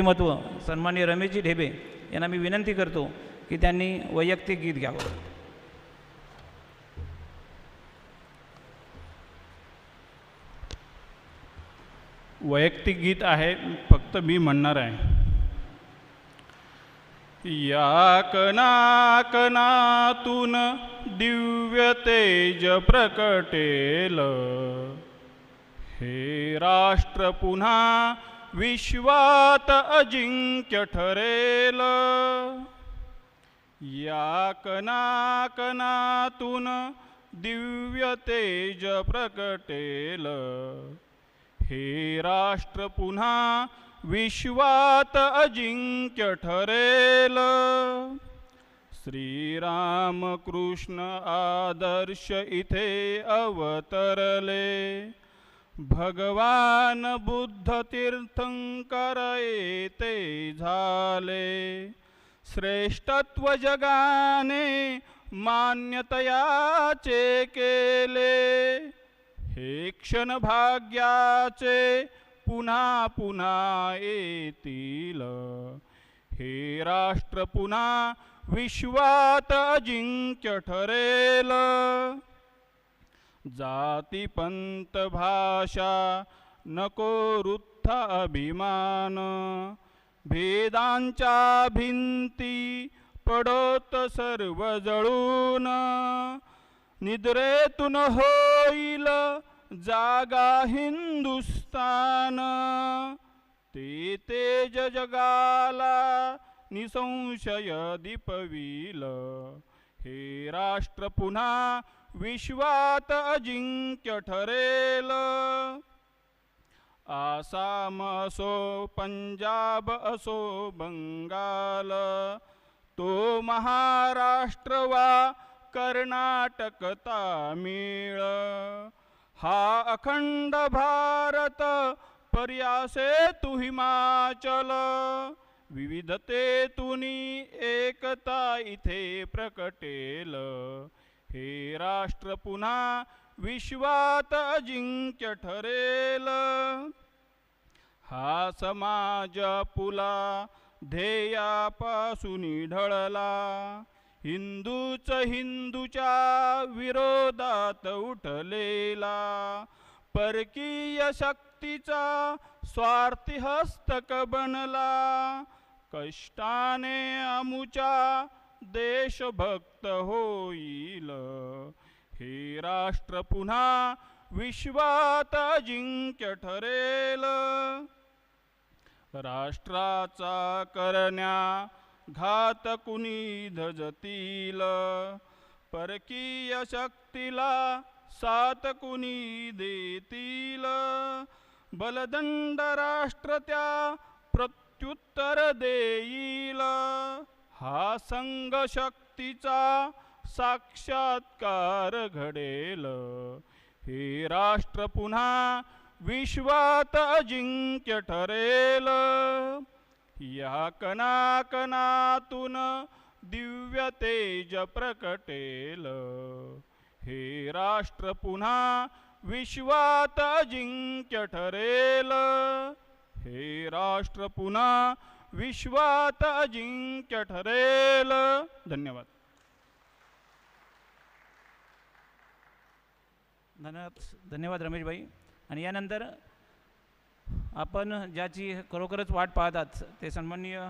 व्यक्तिमत्व सन्मान्य रमेशजी ढेबे यांना मी विनंती करतो की त्यांनी वैयक्तिक गीत घ्यावं. वैयक्तिक गीत आहे फक्त मी म्हणणार आहे. या कनाकनातून दिव्य तेज प्रकटेल. हे राष्ट्र पुन्हा विश्वात अजिंक्य ठरेल. या कनाकनातून दिव्य तेज प्रकटेल. हे राष्ट्र पुन्हा विश्वात अजिंक्य ठरेल. श्रीरामकृष्ण आदर्श इथे अवतरले. भगवान बुद्ध तीर्थंकर येते झाले. श्रेष्ठत्व जगाने मान्यतयाचे केले. हे क्षण भाग्याचे पुन्हा पुन्हा येतील. हे राष्ट्र पुन्हा विश्वात अजिंक्य ठरेल. जाती पंत भाषा नको वृत्थ अभिमान. भेदांच्या भिंती पडोत सर्व जळून निद्रेतून होईल जागा हिंदुस्तान ते तेज जगाला निसंशय दीपविल. हे राष्ट्र पुन्हा विश्वात अजिंक्य ठरेल. आसाम असो पंजाब असो बंगाल तो महाराष्ट्र वा कर्नाटक तामिळ. हा अखंड भारत पर्यासे तु हिमाचल. विविधतेतुनी एकता इथे प्रकटेल. राष्ट्र पुन्हा विश्वात अजिंक्य ठरेल. हा समाज पुला ध्येयापासून ढळला. हिंदूच हिंदूच्या विरोधात उठलेला. परकीय शक्तीचा स्वार्थी हस्तक बनला. कष्टाने अमुचा देशभक्त होईल. हे राष्ट्र पुन्हा विश्वात अजिंक्य ठरेल. राष्ट्राचा करण्या घात कुणी धजतील परकीय शक्तीला सात कुणी देतील. बलदंड राष्ट्र त्या प्रत्युत्तर देईल. हा संघ शक्तीचा साक्षात्कार घडेल. हे राष्ट्र पुन्हा विश्वात अजिंक्य ठरेल. या कणाकणातून दिव्य तेज प्रकटेल. हे राष्ट्र पुन्हा विश्वात अजिंक्य ठरेल. हे राष्ट्र पुन्हा विश्वात अजिंक्य ठरेल. धन्यवाद. धन्यवाद धन्यवाद रमेशभाई. आणि यानंतर आपण ज्याची खरोखरच वाट पाहतात ते सन्माननीय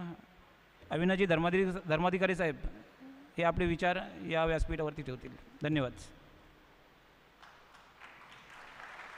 अविनाजी धर्माधिकारी धर्माधिकारी साहेब हे आपले विचार या व्यासपीठावरती ठेवतील. धन्यवाद.